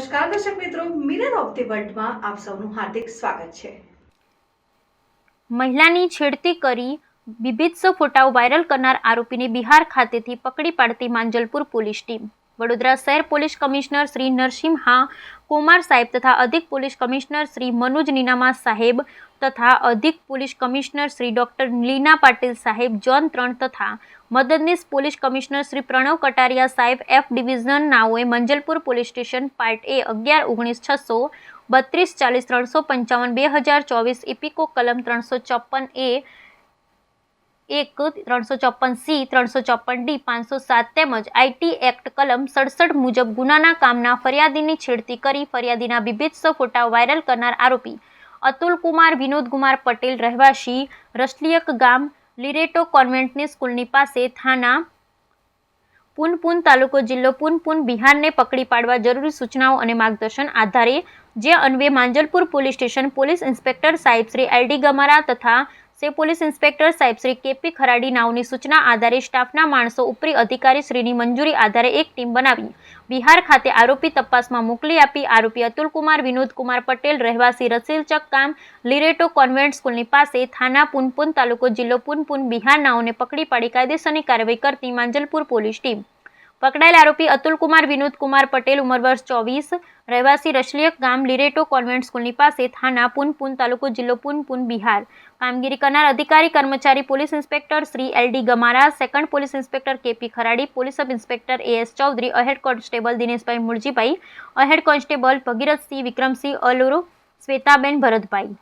નમસ્કાર દર્શક મિત્રો મિરર ઓફ ધી વર્લ્ડમાં આપ સૌનું હાર્દિક સ્વાગત છે. મહિલાની છેડતી કરી બીભિત્સ ફોટાઓ વાયરલ કરનાર આરોપીને બિહાર ખાતેથી પકડી પાડતી માંજલપુર પોલીસ ટીમ. વડોદરા શહેર પોલીસ કમિશનર શ્રી નરસિંહા કુમાર સાહેબ તથા અધિક પોલીસ કમિશનર શ્રી મનોજ નીનામા સાહેબ તથા અધિક police commissioner Shri doctor Leena Patil સાહેબ, જોન ત્રણ તથા મદદનીશ પોલીસ કમિશનર શ્રી પ્રણવ કટારિયા સાહેબ, F division નાઓએ Manjalpur police station part A અગિયાર ઓગણીસ છસો બત્રીસ ચાલીસ ત્રણસો પંચાવન બે હજાર ચોવીસ ઇપિકો કલમ ત્રણસો ચોપન એ એક, ત્રણસો ચોપન સી, ત્રણસો ચોપન ડી, પાંચસો સાત તેમજ આઈટી એક્ટ કલમ સડસઠ મુજબ ગુનાના કામના ફરિયાદીની છેડતી કરી ફરિયાદીના બીભત્સ ફોટા વાયરલ કરનાર આરોપી અતુલ કુમાર, વિનોદ કુમાર પટેલ રહેવાસી, રસલિયક ગામ લિરેટો કોન્વેન્ટની સ્કૂલની પાસે થાના. પુનપુન તાલુકો જિલ્લો પુનપુન, બિહારને પકડી પાડવા જરૂરી સૂચનાઓ અને માર્ગદર્શન આધારે જે અન્વે Manjalpur police station police inspector સાહેબ શ્રી એલડી ગમારા તથા સે પોલીસ ઇન્સ્પેક્ટર સાહેબ શ્રી કેપી ખરાડી નાવની સૂચના આધારે સ્ટાફના માણસો ઉપરી અધિકારી શ્રીની મંજૂરી આધારે એક ટીમ બનાવી બિહાર ખાતે આરોપી તપાસમાં મોકલી આપી આરોપી અતુલકુમાર, વિનોદકુમાર વિનોદ કુમાર પટેલ, રહેવાસી રસીલચક કામ, લિરેટો કોન્વેન્ટ સ્કૂલની પાસે થાના પુનપુન તાલુકો જિલ્લો પુનપુન બિહાર નાઓને પકડી પાડી કાયદેસરની કાર્યવાહી કરતી માંજલપુર પોલીસ ટીમ. પકડાયેલ આરોપી અતુલ કુમાર, વિનોદ કુમાર પટેલ, ઉંમર વર્ષ ચોવીસ, રહેવાસી રશલિયક ગામ લિરેટો કોન્વેન્ટ સ્કૂલની પાસે થાના પુનપુન તાલુકો જિલ્લો પુનપુન બિહાર. કામગીરી કરનાર અધિકારી, કર્મચારી, police inspector Shri L D Gamara, second police inspector K P Kharadi, police sub inspector A S Chaudhari, head constable Dineshbhai Murjibhai, head constable Bhagirathsinh Vikramsinh Aluru, Shwetaben Bharatbhai.